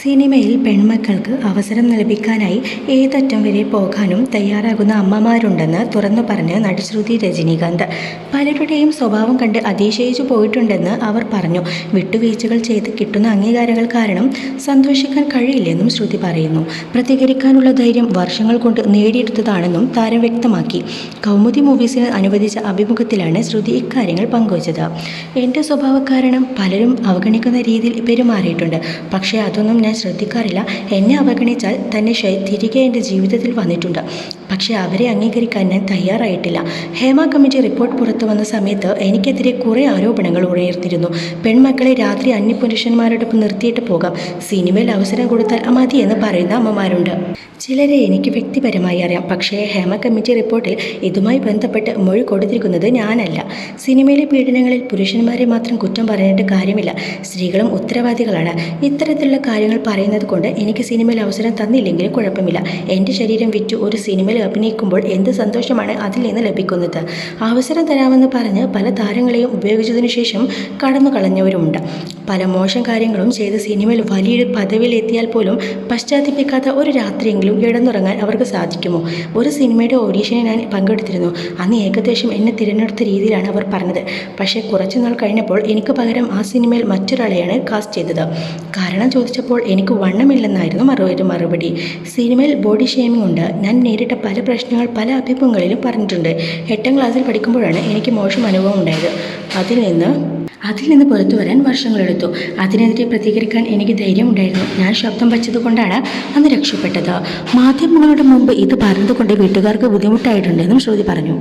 സിനിമയിൽ പെൺമക്കൾക്ക് അവസരം ലഭിക്കാനായി ഏതറ്റം വരെ പോകാനും തയ്യാറാകുന്ന അമ്മമാരുണ്ടെന്ന് തുറന്നു പറഞ്ഞ് നടി ശ്രുതി രജനീകാന്ത്. പലരുടെയും സ്വഭാവം കണ്ട് അതിശയിച്ചു പോയിട്ടുണ്ടെന്ന് അവർ പറഞ്ഞു. വിട്ടുവീഴ്ചകൾ ചെയ്ത് കിട്ടുന്ന അംഗീകാരങ്ങൾ കാരണം സന്തോഷിക്കാൻ കഴിയില്ലെന്നും ശ്രുതി പറയുന്നു. പ്രതികരിക്കാനുള്ള ധൈര്യം വർഷങ്ങൾ കൊണ്ട് നേടിയെടുത്തതാണെന്നും താരം വ്യക്തമാക്കി. കൗമുദി മൂവീസിന് അനുവദിച്ച അഭിമുഖത്തിലാണ് ശ്രുതി ഇക്കാര്യങ്ങൾ പങ്കുവച്ചത്. എന്റെ സ്വഭാവ കാരണം പലരും അവഗണിക്കുന്ന രീതിയിൽ പെരുമാറിയിട്ടുണ്ട്. പക്ഷേ അതൊന്നും ഞാൻ ശ്രദ്ധിക്കാറില്ല. എന്നെ അവഗണിച്ചാൽ തന്നെ ഷെ- തിരികെ എന്റെ ജീവിതത്തിൽ വന്നിട്ടുണ്ട്. പക്ഷേ അവരെ അംഗീകരിക്കാൻ ഞാൻ തയ്യാറായിട്ടില്ല. ഹേമ കമ്മിറ്റി റിപ്പോർട്ട് പുറത്തു വന്ന സമയത്ത് എനിക്കെതിരെ കുറേ ആരോപണങ്ങൾ ഉയർത്തിരുന്നു പെൺമക്കളെ രാത്രി അന്യപുരുഷന്മാരോടൊപ്പം നിർത്തിയിട്ട് പോകാം. സിനിമയിൽ അവസരം കൊടുത്താൽ മതി എന്ന് പറയുന്ന അമ്മമാരുണ്ട്. ചിലരെ എനിക്ക് വ്യക്തിപരമായി അറിയാം. പക്ഷേ ഹേമ കമ്മിറ്റി റിപ്പോർട്ടിൽ ഇതുമായി ബന്ധപ്പെട്ട് മൊഴി കൊടുത്തിരിക്കുന്നത് ഞാനല്ല. സിനിമയിലെ പീഡനങ്ങളിൽ പുരുഷന്മാരെ മാത്രം കുറ്റം പറഞ്ഞിട്ട് കാര്യമില്ല. സ്ത്രീകളും ഉത്തരവാദികളാണ്. ഇത്തരത്തിലുള്ള കാര്യങ്ങൾ പറയുന്നത് കൊണ്ട് എനിക്ക് സിനിമയിൽ അവസരം തന്നില്ലെങ്കിലും കുഴപ്പമില്ല. എന്റെ ശരീരം വിറ്റു ഒരു സിനിമയിൽ അഭിനയിക്കുമ്പോൾ എന്ത് സന്തോഷമാണ് അതിൽ നിന്ന് ലഭിക്കുന്നത്? അവസരം തരാമെന്ന് പറഞ്ഞ് പല താരങ്ങളെയും ഉപയോഗിച്ചതിനു ശേഷം കടന്നു കളഞ്ഞവരുമുണ്ട്. പല മോശം കാര്യങ്ങളും ചെയ്ത് സിനിമയിൽ വലിയൊരു പദവിയിലെത്തിയാൽ പോലും പശ്ചാത്തപിക്കാത്ത ഒരു രാത്രിയെങ്കിലും കിടന്നുറങ്ങാൻ അവർക്ക് സാധിക്കുമോ? ഒരു സിനിമയുടെ ഓഡീഷനിൽ ഞാൻ പങ്കെടുത്തിരുന്നു. അന്ന് ഏകദേശം എന്നെ തിരഞ്ഞെടുത്ത രീതിയിലാണ് അവർ പറഞ്ഞത്. പക്ഷേ കുറച്ചു നാൾ കഴിഞ്ഞപ്പോൾ എനിക്ക് പകരം ആ സിനിമയിൽ മറ്റൊരാളെയാണ് കാസ്റ്റ് ചെയ്തത്. കാരണം ചോദിച്ചപ്പോൾ എനിക്ക് വണ്ണമില്ലെന്നായിരുന്നു മറുപടി മറുപടി. സിനിമയിൽ ബോഡി ഷേമിംഗ് ഉണ്ട്. ഞാൻ നേരിട്ട പല പ്രശ്നങ്ങൾ പല അഭിമുഖങ്ങളിലും പറഞ്ഞിട്ടുണ്ട്. എട്ടാം ക്ലാസ്സിൽ പഠിക്കുമ്പോഴാണ് എനിക്ക് മോശം അനുഭവം ഉണ്ടായത്. അതിൽ നിന്ന് അതിൽ നിന്ന് പുറത്തു വരാൻ വർഷങ്ങളെടുത്തു അതിനെതിരെ പ്രതികരിക്കാൻ എനിക്ക് ധൈര്യമുണ്ടായിരുന്നു ഞാൻ ശബ്ദം വച്ചതുകൊണ്ടാണ് അന്ന് രക്ഷപ്പെട്ടത്. മാധ്യമങ്ങളുടെ മുമ്പ് ഇത് പറഞ്ഞതുകൊണ്ട് വീട്ടുകാർക്ക് ബുദ്ധിമുട്ടായിട്ടുണ്ടെന്നും ശ്രുതി പറഞ്ഞു.